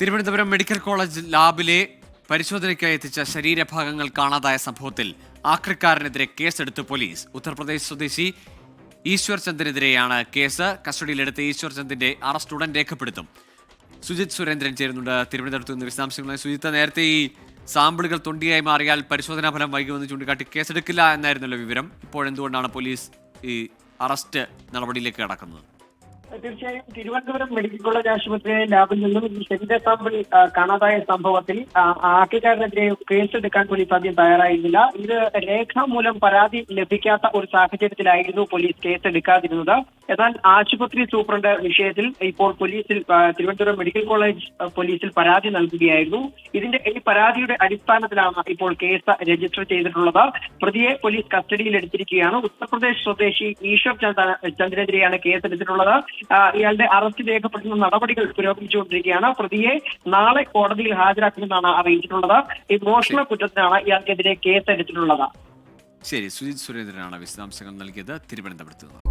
Thiruvananthapuram medical college ലാബിലെ പരിശോധനയ്ക്കായി എത്തിച്ച ശരീരഭാഗങ്ങൾ കാണാതായ സംഭവത്തിൽ ആക്രിക്കാരനെതിരെ കേസെടുത്ത് പോലീസ്. ഉത്തർപ്രദേശ് സ്വദേശി ഈശ്വർ ചന്ദിനെതിരെയാണ് കേസ്. കസ്റ്റഡിയിലെടുത്ത ഈശ്വർ ചന്ദിന്റെ അറസ്റ്റ് ഉടൻ രേഖപ്പെടുത്തും. സുജിത് സുരേന്ദ്രൻ ചേരുന്നുണ്ട് തിരുവനന്തപുരത്ത് നിന്ന്. വിശദാംശങ്ങളായി സുജിത്ത് നേരത്തെ ഈ സാമ്പിളുകൾ തൊണ്ടിയായി മാറിയാൽ പരിശോധനാ ഫലം വൈകുമെന്ന് ചൂണ്ടിക്കാട്ടി കേസെടുക്കില്ല എന്നായിരുന്നല്ലോ വിവരം. ഇപ്പോഴെന്തുകൊണ്ടാണ് പോലീസ് ഈ അറസ്റ്റ് നടപടിയിലേക്ക് കടക്കുന്നത്? തീർച്ചയായും തിരുവനന്തപുരം മെഡിക്കൽ കോളേജ് ആശുപത്രിയിലെ ലാബിൽ നിന്നും ശരീര സാമ്പിൾ കാണാതായ സംഭവത്തിൽ ആക്കിക്കാരനെതിരെ കേസ് കേസെടുക്കാൻ പോലീസ് ആദ്യം തയ്യാറായിരുന്നില്ല. ഇത് രേഖാമൂലം പരാതി ലഭിക്കാത്ത ഒരു സാഹചര്യത്തിലായിരുന്നു പോലീസ് കേസെടുക്കാതിരുന്നത് എന്നാൽ ആശുപത്രി സൂപ്രണ്ട് വിഷയത്തിൽ ഇപ്പോൾ പോലീസിൽ തിരുവനന്തപുരം മെഡിക്കൽ കോളേജ് പോലീസിൽ പരാതി നൽകുകയായിരുന്നു. ഇതിന്റെ ഈ പരാതിയുടെ അടിസ്ഥാനത്തിലാണ് ഇപ്പോൾ കേസ് രജിസ്റ്റർ ചെയ്തിട്ടുള്ളത്. പ്രതിയെ പോലീസ് കസ്റ്റഡിയിൽ എടുത്തിരിക്കുകയാണ്. ഉത്തർപ്രദേശ് സ്വദേശി ഈശ്വർ ചന്ദ്ര ചന്ദ്രനെതിരെയാണ് കേസെടുത്തിട്ടുള്ളത്. എടുത്തിട്ടുള്ളത് ഇയാളുടെ അറസ്റ്റ് രേഖപ്പെടുത്തുന്ന നടപടികൾ പുരോഗമിച്ചുകൊണ്ടിരിക്കുകയാണ്. പ്രതിയെ നാളെ കോടതിയിൽ ഹാജരാക്കുമെന്നാണ് അറിയിച്ചിട്ടുള്ളത്. ഈ മോഷണ കുറ്റത്തിനാണ് ഇയാൾക്കെതിരെ കേസ് എടുത്തിട്ടുള്ളത് ശരി സുജിത് സുരേന്ദ്രനാണ് വിശദാംശങ്ങൾ നൽകിയത്. തിരുവനന്തപുരത്ത് നിന്ന്.